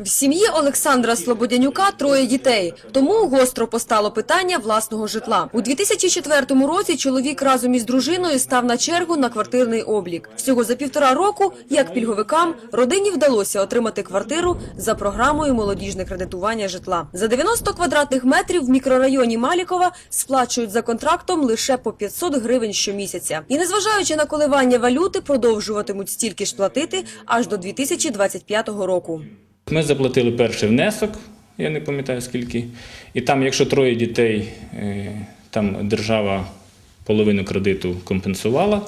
В сім'ї Олександра Слободянюка троє дітей, тому гостро постало питання власного житла. У 2004 році чоловік разом із дружиною став на чергу на квартирний облік. Всього за півтора року, як пільговикам, родині вдалося отримати квартиру за програмою молодіжне кредитування житла. За 90 квадратних метрів в мікрорайоні Малікова сплачують за контрактом лише по 500 гривень щомісяця. І незважаючи на коливання валюти, продовжуватимуть стільки ж платити аж до 2025 року. Ми заплатили перший внесок, я не пам'ятаю скільки. І там, якщо троє дітей, е, там держава половину кредиту компенсувала.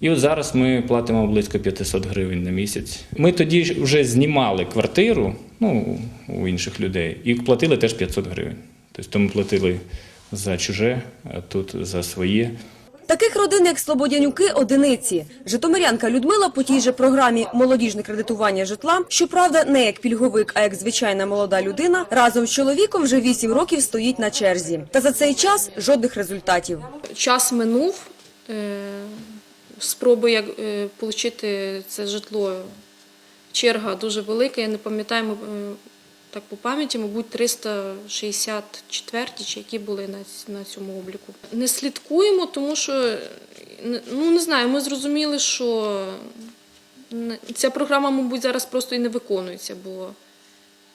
І от зараз ми платимо близько 500 гривень на місяць. Ми тоді вже знімали квартиру ну, у інших людей і платили теж 500 гривень. Тобто ми платили за чуже, а тут за своє. Таких родин, як Слободянюки, одиниці. Житомирянка Людмила по тій же програмі «Молодіжне кредитування житла», щоправда, не як пільговик, а як звичайна молода людина, разом з чоловіком вже 8 років стоїть на черзі. Та за цей час жодних результатів. Час минув. е, Спроби як е, отримати це житло. Черга дуже велика. Я не пам'ятаю, е, так по пам'яті, мабуть, 364 чи які були на, на цьому обліку. Не слідкуємо, тому що ну не знаю, ми зрозуміли, що ця програма, мабуть, зараз просто і не виконується, бо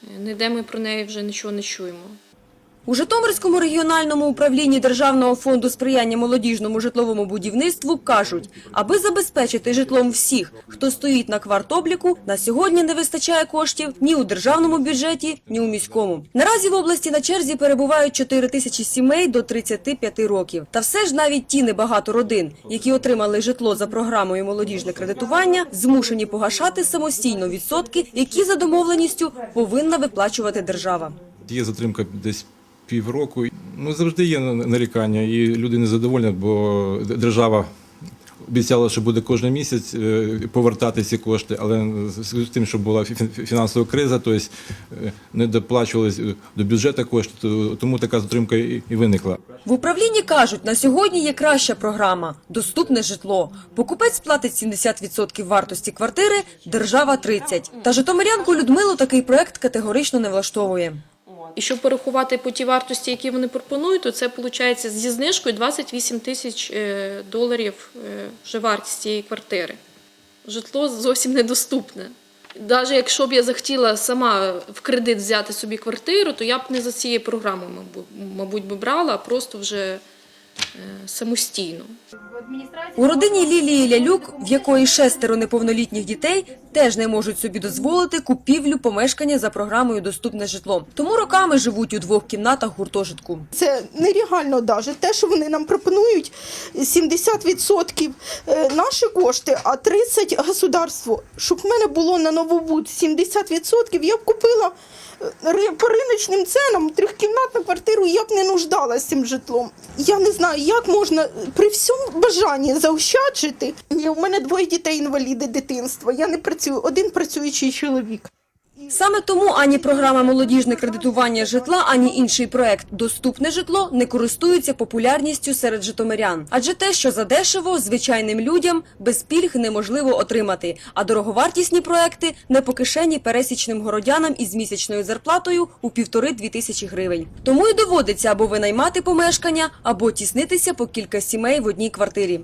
е, ніде ми про неї вже нічого не чуємо. У Житомирському регіональному управлінні Державного фонду сприяння молодіжному житловому будівництву кажуть, аби забезпечити житлом всіх, хто стоїть на квартобліку, на сьогодні не вистачає коштів ні у державному бюджеті, ні у міському. Наразі в області на черзі перебувають 4 тисячі сімей до 35 років. Та все ж навіть ті небагато родин, які отримали житло за програмою молодіжне кредитування, змушені погашати самостійно відсотки, які за домовленістю повинна виплачувати держава. Є затримка десь півроку. Ну завжди є нарікання, і люди незадоволені, бо держава обіцяла, що буде кожен місяць е, повертати ці кошти, але з тим, що була фі- фінансова криза, тобто е, не доплачувалися до бюджету кошти, тому така затримка і виникла. В управлінні кажуть, на сьогодні є краща програма – доступне житло. Покупець платить 70% вартості квартири, держава – 30%. Та житомирянку Людмилу такий проект категорично не влаштовує. І щоб порахувати по ті вартості, які вони пропонують, то це виходить зі знижкою 28 тисяч е, доларів е, вже вартість цієї квартири. Житло зовсім недоступне. Навіть якщо б я захотіла сама в кредит взяти собі квартиру, то я б не за цією програмою, мабуть, би брала, а просто вже самостійно. У родині Лілії Лялюк, в якої шестеро неповнолітніх дітей, теж не можуть собі дозволити купівлю помешкання за програмою «Доступне житло». Тому роками живуть у двох кімнатах гуртожитку. Це нереально навіть. Те, що вони нам пропонують, 70% е, наші кошти, а 30% государство. Щоб в мене було на новобуд 70%, я б купила е, по риночним ценам трьохкімнатну квартиру, я б не нуждалася цим житлом. Я не знаю, як можна е, при всьому бажанні заощаджити. Ні, У мене двоє дітей інваліди дитинства. Я не працюю, один працюючий чоловік. Саме тому ані програма «Молодіжне кредитування житла», ані інший проект «Доступне житло» не користуються популярністю серед житомирян. Адже те, що задешево, звичайним людям без пільг неможливо отримати, а дороговартісні проекти не по кишені пересічним городянам із місячною зарплатою у півтори-дві тисячі гривень. Тому й доводиться або винаймати помешкання, або тіснитися по кілька сімей в одній квартирі.